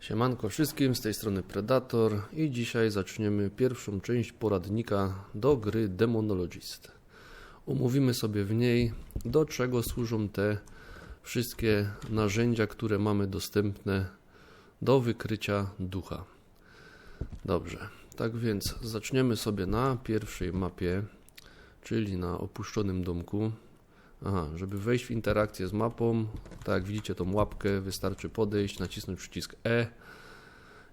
Siemanko wszystkim, z tej strony Predator i dzisiaj zaczniemy pierwszą część poradnika do gry Demonologist. Omówimy sobie w niej, do czego służą te wszystkie narzędzia, które mamy dostępne do wykrycia ducha. Dobrze, tak więc zaczniemy sobie na pierwszej mapie, czyli na opuszczonym domku. Aha, żeby wejść w interakcję z mapą, tak jak widzicie tą łapkę, wystarczy podejść, nacisnąć przycisk E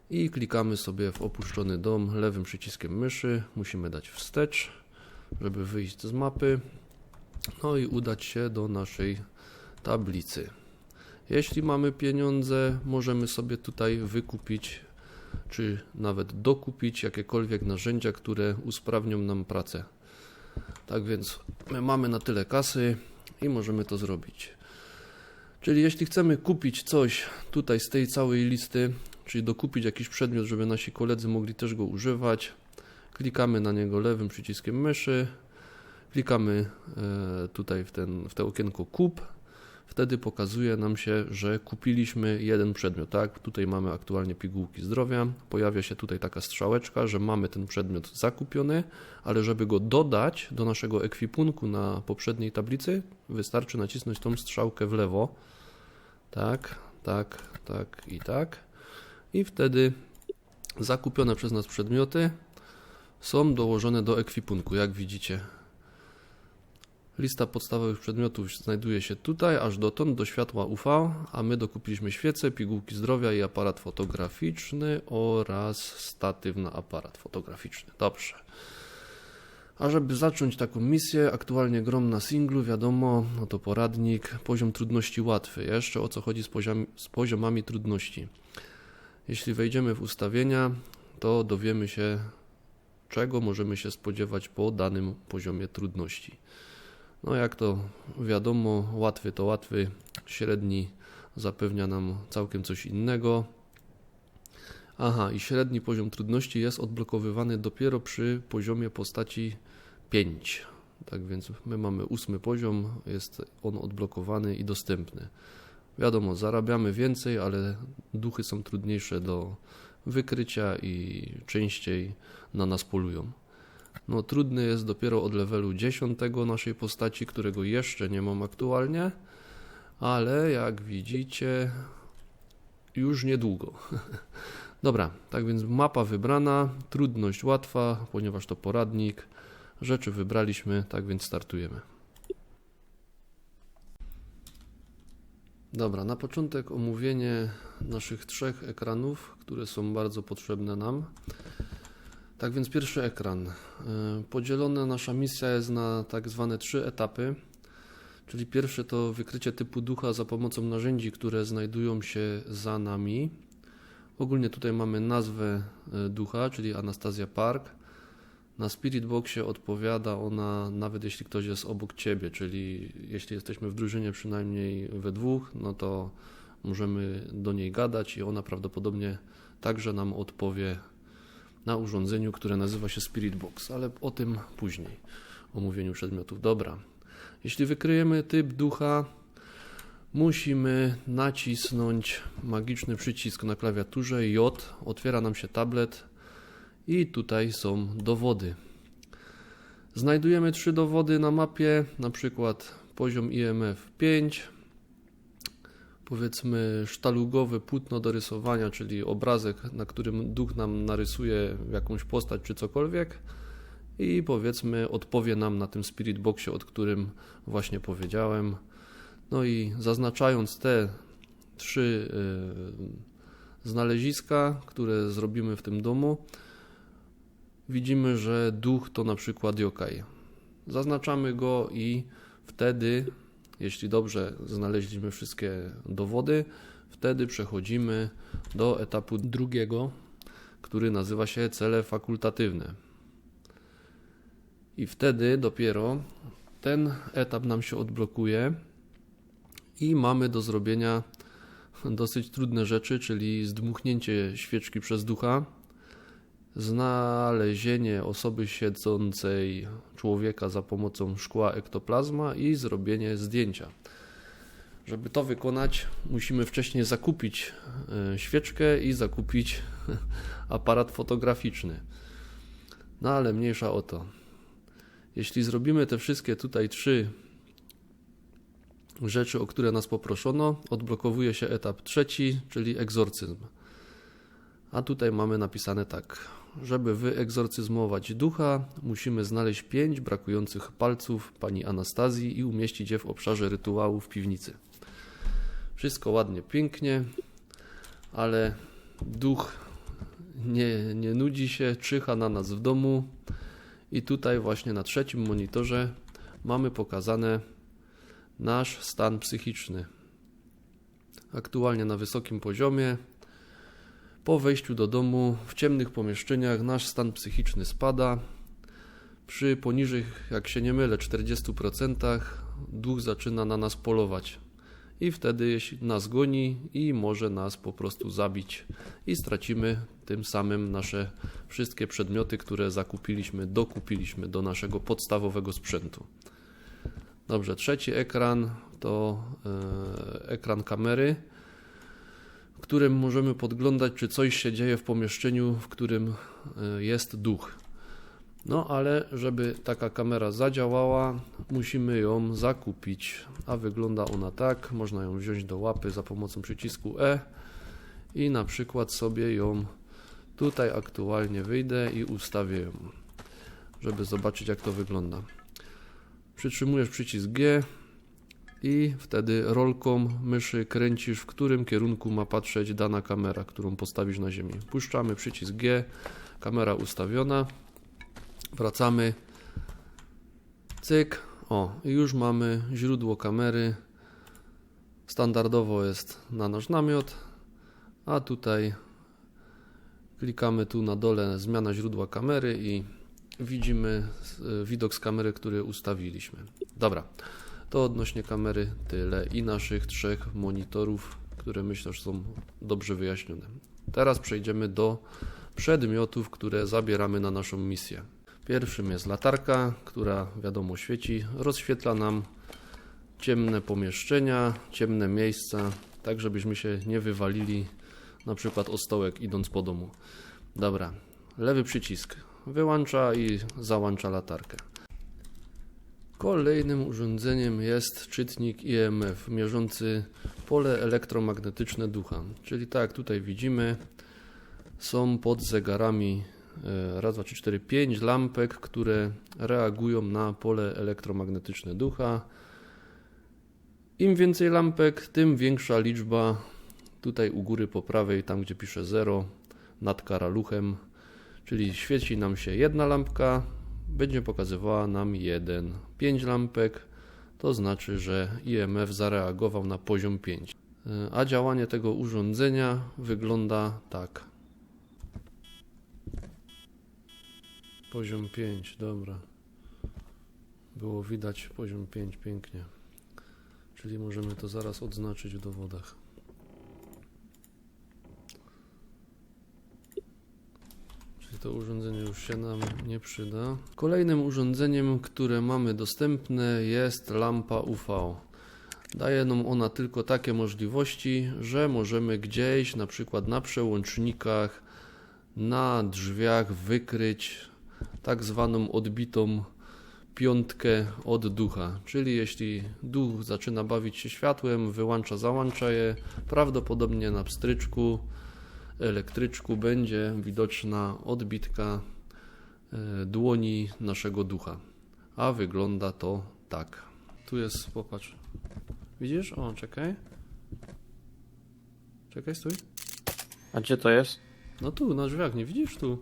i klikamy sobie w opuszczony dom lewym przyciskiem myszy. Musimy dać wstecz, żeby wyjść z mapy, no i udać się do naszej tablicy. Jeśli mamy pieniądze, możemy sobie tutaj wykupić, czy nawet dokupić jakiekolwiek narzędzia, które usprawnią nam pracę. Tak więc my mamy na tyle kasy i możemy to zrobić. Czyli jeśli chcemy kupić coś tutaj z tej całej listy, czyli dokupić jakiś przedmiot, żeby nasi koledzy mogli też go używać, klikamy na niego lewym przyciskiem myszy, klikamy e, tutaj w, ten, w to okienko kup, wtedy pokazuje nam się, że kupiliśmy jeden przedmiot, tak? Tutaj mamy aktualnie pigułki zdrowia, pojawia się tutaj taka strzałeczka, że mamy ten przedmiot zakupiony, ale żeby go dodać do naszego ekwipunku na poprzedniej tablicy, wystarczy nacisnąć tą strzałkę w lewo, tak, tak, tak i tak i wtedy zakupione przez nas przedmioty są dołożone do ekwipunku, jak widzicie. Lista podstawowych przedmiotów znajduje się tutaj, aż dotąd do światła UV, a my dokupiliśmy świece, pigułki zdrowia i aparat fotograficzny oraz statyw na aparat fotograficzny. Dobrze. A żeby zacząć taką misję, aktualnie grom na singlu, wiadomo, no to poradnik, poziom trudności łatwy. Jeszcze o co chodzi z, poziom, z poziomami trudności. Jeśli wejdziemy w ustawienia, to dowiemy się, czego możemy się spodziewać po danym poziomie trudności. No jak to wiadomo, łatwy to łatwy, średni zapewnia nam całkiem coś innego. Aha, i średni poziom trudności jest odblokowywany dopiero przy poziomie postaci 5. Tak więc my mamy ósmy poziom, jest on odblokowany i dostępny. Wiadomo, zarabiamy więcej, ale duchy są trudniejsze do wykrycia i częściej na nas polują. No, trudny jest dopiero od levelu 10 naszej postaci, którego jeszcze nie mam aktualnie, ale jak widzicie, już niedługo. Dobra, tak więc mapa wybrana, trudność łatwa, ponieważ to poradnik. Rzeczy wybraliśmy, tak więc startujemy. Dobra, na początek omówienie naszych trzech ekranów, które są bardzo potrzebne nam. Tak więc pierwszy ekran. Y, Podzielona nasza misja jest na tak zwane trzy etapy. Czyli pierwszy to wykrycie typu ducha za pomocą narzędzi, które znajdują się za nami. Ogólnie tutaj mamy nazwę y, ducha, czyli Anastazja Park. Na Spirit Boxie odpowiada ona nawet jeśli ktoś jest obok ciebie, czyli jeśli jesteśmy w drużynie przynajmniej we dwóch, no to możemy do niej gadać i ona prawdopodobnie także nam odpowie na urządzeniu, które nazywa się Spirit Box, ale o tym później, omówieniu przedmiotów. Dobra. Jeśli wykryjemy typ ducha, musimy nacisnąć magiczny przycisk na klawiaturze J, otwiera nam się tablet i tutaj są dowody. Znajdujemy trzy dowody na mapie, na przykład poziom IMF 5, powiedzmy sztalugowe płótno do rysowania, czyli obrazek, na którym duch nam narysuje jakąś postać czy cokolwiek i powiedzmy odpowie nam na tym Spirit Boxie, o którym właśnie powiedziałem. No i zaznaczając te trzy y, znaleziska, które zrobimy w tym domu, widzimy, że duch to na przykład yokai. Zaznaczamy go i wtedy, jeśli dobrze znaleźliśmy wszystkie dowody, wtedy przechodzimy do etapu drugiego, który nazywa się cele fakultatywne. I wtedy dopiero ten etap nam się odblokuje i mamy do zrobienia dosyć trudne rzeczy, czyli zdmuchnięcie świeczki przez ducha, znalezienie osoby siedzącej człowieka za pomocą szkła ektoplazma i zrobienie zdjęcia. Żeby to wykonać, musimy wcześniej zakupić e, świeczkę i zakupić aparat fotograficzny. No ale mniejsza o to. Jeśli zrobimy te wszystkie tutaj trzy rzeczy, o które nas poproszono, odblokowuje się etap trzeci, czyli egzorcyzm. A tutaj mamy napisane tak. Żeby wyegzorcyzmować ducha, musimy znaleźć pięć brakujących palców pani Anastazji i umieścić je w obszarze rytuału w piwnicy. Wszystko ładnie, pięknie, ale duch nie, nie nudzi się, czyha na nas w domu. I tutaj właśnie na trzecim monitorze mamy pokazane nasz stan psychiczny. Aktualnie na wysokim poziomie. Po wejściu do domu w ciemnych pomieszczeniach nasz stan psychiczny spada. Przy poniżej, jak się nie mylę, 40% duch zaczyna na nas polować. I wtedy nas goni i może nas po prostu zabić i stracimy tym samym nasze wszystkie przedmioty, które zakupiliśmy, dokupiliśmy do naszego podstawowego sprzętu. Dobrze, trzeci ekran to e, ekran kamery, w którym możemy podglądać, czy coś się dzieje w pomieszczeniu, w którym e, jest duch. No ale żeby taka kamera zadziałała, musimy ją zakupić, a wygląda ona tak. Można ją wziąć do łapy za pomocą przycisku E i na przykład sobie ją tutaj aktualnie wyjdę i ustawię ją, żeby zobaczyć jak to wygląda. Przytrzymujesz przycisk G i wtedy rolką myszy kręcisz, w którym kierunku ma patrzeć dana kamera, którą postawisz na ziemi. Puszczamy przycisk G, kamera ustawiona. Wracamy. Cyk. O, już mamy źródło kamery. Standardowo jest na nasz namiot, a tutaj klikamy tu na dole zmiana źródła kamery i widzimy e, widok z kamery, który ustawiliśmy. Dobra, to odnośnie kamery tyle i naszych trzech monitorów, które myślę, że są dobrze wyjaśnione. Teraz przejdziemy do przedmiotów, które zabieramy na naszą misję. Pierwszym jest latarka, która wiadomo świeci, rozświetla nam ciemne pomieszczenia, ciemne miejsca, tak żebyśmy się nie wywalili na przykład o stołek idąc po domu. Dobra, lewy przycisk wyłącza i załącza latarkę. Kolejnym urządzeniem jest czytnik IMF mierzący pole elektromagnetyczne ducha. Czyli tak tutaj widzimy, są pod zegarami e, raz, dwa, trzy, cztery, pięć lampek, które reagują na pole elektromagnetyczne ducha. Im więcej lampek, tym większa liczba tutaj u góry po prawej, tam gdzie pisze 0 nad karaluchem, czyli świeci nam się jedna lampka, będzie pokazywała nam 1. 5 lampek to znaczy, że IMF zareagował na poziom 5. A działanie tego urządzenia wygląda tak. Poziom 5, dobra. Było widać poziom 5 pięknie. Czyli możemy to zaraz odznaczyć w dowodach. Czyli to urządzenie już się nam nie przyda. Kolejnym urządzeniem, które mamy dostępne jest lampa UV. Daje nam ona tylko takie możliwości, że możemy gdzieś, na przykład na przełącznikach, na drzwiach wykryć tak zwaną odbitą piątkę od ducha. Czyli jeśli duch zaczyna bawić się światłem, wyłącza, załącza je, prawdopodobnie na pstryczku, elektryczku będzie widoczna odbitka e, dłoni naszego ducha. A wygląda to tak. Tu jest, popatrz. Widzisz? O, czekaj. Czekaj, stój. A gdzie to jest? No tu, na drzwiach, nie widzisz tu?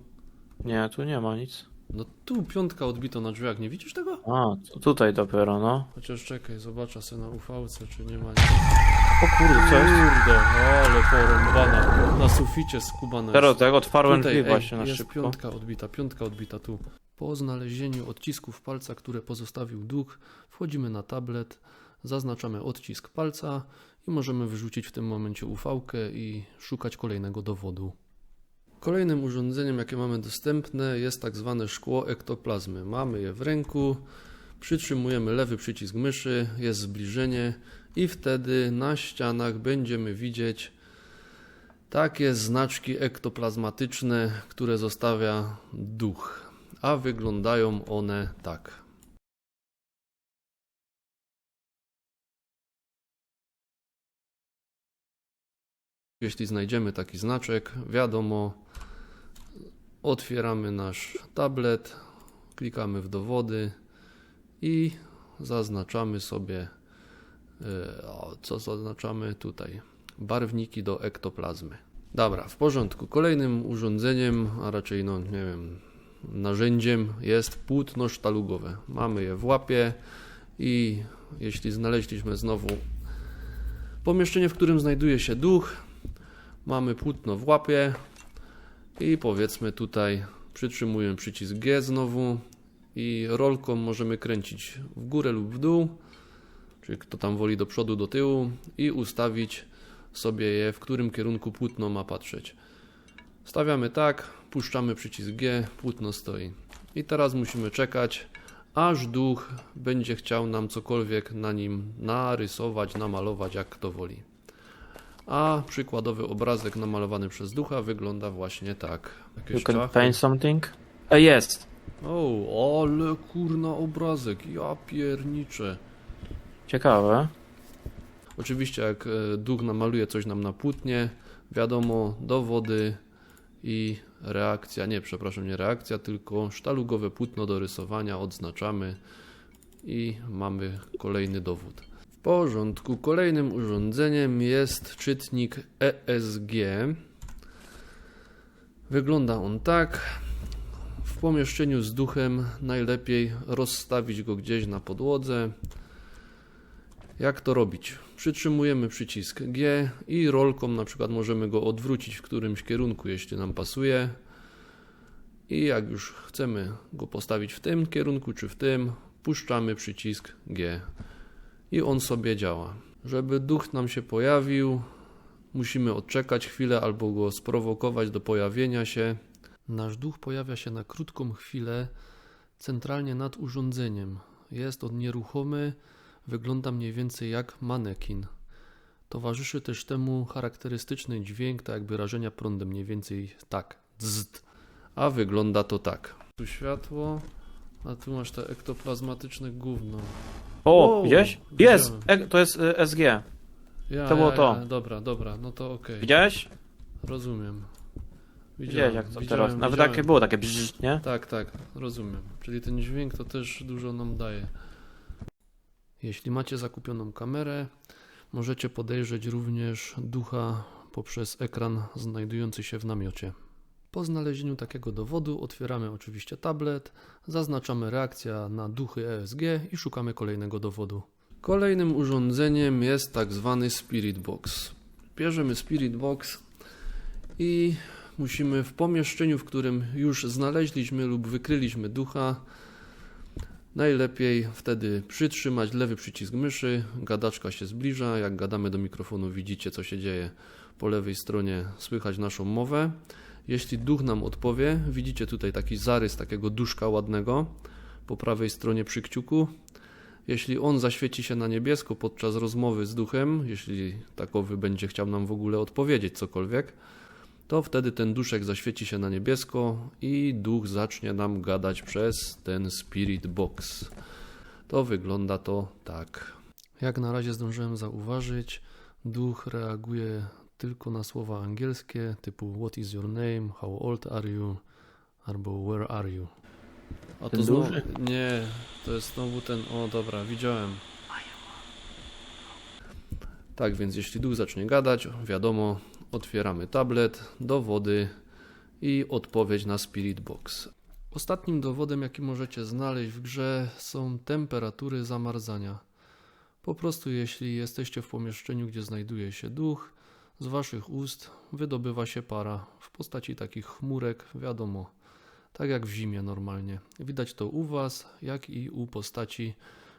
Nie, tu nie ma nic. No tu piątka odbito na drzwiach, nie widzisz tego? A, tutaj dopiero, no. Chociaż czekaj, zobaczę sobie na UV-ce, czy nie ma nic. O kurde, jest? Kurde, ale porąbana. Na suficie skubana Teraz jest. tak otwarłem Tutaj, drzwi ej, właśnie na jest szybko. piątka odbita, piątka odbita tu. Po znalezieniu odcisków palca, które pozostawił duch, wchodzimy na tablet, zaznaczamy odcisk palca i możemy wyrzucić w tym momencie UV-kę i szukać kolejnego dowodu. Kolejnym urządzeniem, jakie mamy dostępne, jest tak zwane szkło ektoplazmy. Mamy je w ręku, przytrzymujemy lewy przycisk myszy, jest zbliżenie i wtedy na ścianach będziemy widzieć takie znaczki ektoplazmatyczne, które zostawia duch, a wyglądają one tak. Jeśli znajdziemy taki znaczek, wiadomo, otwieramy nasz tablet, klikamy w dowody i zaznaczamy sobie, co zaznaczamy tutaj, barwniki do ektoplazmy. Dobra, w porządku. Kolejnym urządzeniem, a raczej no nie wiem, narzędziem jest płótno sztalugowe. Mamy je w łapie i jeśli znaleźliśmy znowu pomieszczenie, w którym znajduje się duch, mamy płótno w łapie i powiedzmy tutaj przytrzymujemy przycisk G znowu i rolką możemy kręcić w górę lub w dół, czyli kto tam woli do przodu, do tyłu i ustawić sobie je, w którym kierunku płótno ma patrzeć. Stawiamy tak, puszczamy przycisk G, płótno stoi. I teraz musimy czekać, aż duch będzie chciał nam cokolwiek na nim narysować, namalować, jak kto woli. A przykładowy obrazek namalowany przez ducha wygląda właśnie tak. You Jakieś can czachy. paint something? E, jest. O, ale kurna obrazek, ja pierniczę. Ciekawe. Oczywiście jak e, duch namaluje coś nam na płótnie, wiadomo, dowody i reakcja, nie, przepraszam, nie reakcja, tylko sztalugowe płótno do rysowania odznaczamy i mamy kolejny dowód. W porządku, kolejnym urządzeniem jest czytnik ESG. Wygląda on tak. W pomieszczeniu z duchem najlepiej rozstawić go gdzieś na podłodze. Jak to robić? Przytrzymujemy przycisk G i rolką na przykład możemy go odwrócić w którymś kierunku, jeśli nam pasuje. I jak już chcemy go postawić w tym kierunku czy w tym, puszczamy przycisk G i on sobie działa. Żeby duch nam się pojawił, musimy odczekać chwilę albo go sprowokować do pojawienia się. Nasz duch pojawia się na krótką chwilę centralnie nad urządzeniem. Jest on nieruchomy, wygląda mniej więcej jak manekin. Towarzyszy też temu charakterystyczny dźwięk, tak jakby rażenia prądem, mniej więcej tak, dzd. A wygląda to tak. Tu światło, a tu masz te ektoplazmatyczne gówno. O, O, widziałeś? Jest! widziałem. E, to jest e, SG. Ja, To było ja, to. Ja, dobra, dobra, no to okej. Widziałeś? Rozumiem. Widziałeś jak to widziałem, teraz. Nawet widziałem. takie było, takie bzz, nie? Tak, tak, rozumiem. Czyli ten dźwięk to też dużo nam daje. Jeśli macie zakupioną kamerę, możecie podejrzeć również ducha poprzez ekran znajdujący się w namiocie. Po znalezieniu takiego dowodu otwieramy oczywiście tablet, zaznaczamy reakcja na duchy ESG i szukamy kolejnego dowodu. Kolejnym urządzeniem jest tak zwany Spirit Box. Bierzemy Spirit Box i musimy w pomieszczeniu, w którym już znaleźliśmy lub wykryliśmy ducha, najlepiej wtedy przytrzymać lewy przycisk myszy, gadaczka się zbliża, jak gadamy do mikrofonu widzicie co się dzieje po lewej stronie, słychać naszą mowę. Jeśli duch nam odpowie, widzicie tutaj taki zarys takiego duszka ładnego po prawej stronie przy kciuku. Jeśli on zaświeci się na niebiesko podczas rozmowy z duchem, jeśli takowy będzie chciał nam w ogóle odpowiedzieć cokolwiek, to wtedy ten duszek zaświeci się na niebiesko i duch zacznie nam gadać przez ten Spirit Box. To wygląda to tak. Jak na razie zdążyłem zauważyć, duch reaguje tylko na słowa angielskie typu What is your name? How old are you? Albo Where are you? A Ten znowu, duży? nie, to jest znowu ten, o dobra, widziałem. Tak więc jeśli duch zacznie gadać, wiadomo, otwieramy tablet, dowody i odpowiedź na Spirit Box. Ostatnim dowodem, jaki możecie znaleźć w grze, są temperatury zamarzania. Po prostu, jeśli jesteście w pomieszczeniu, gdzie znajduje się duch, z waszych ust wydobywa się para w postaci takich chmurek, wiadomo, tak jak w zimie normalnie. Widać to u was, jak i u postaci,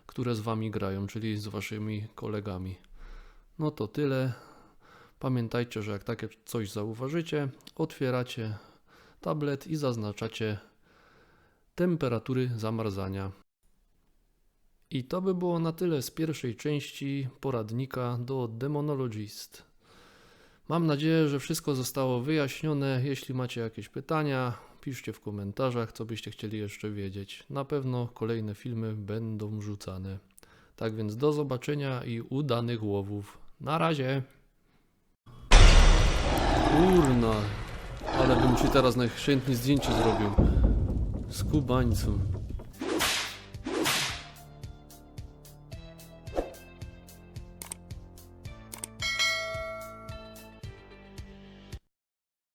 które z wami grają, czyli z waszymi kolegami. No to tyle. Pamiętajcie, że jak takie coś zauważycie, otwieracie tablet i zaznaczacie temperatury zamarzania. I to by było na tyle z pierwszej części poradnika do Demonologist. Mam nadzieję, że wszystko zostało wyjaśnione. Jeśli macie jakieś pytania, piszcie w komentarzach, co byście chcieli jeszcze wiedzieć. Na pewno kolejne filmy będą wrzucane. Tak więc do zobaczenia i udanych łowów. Na razie! Kurna, ale bym ci teraz najchętniej zdjęcie zrobił. Skubańcu.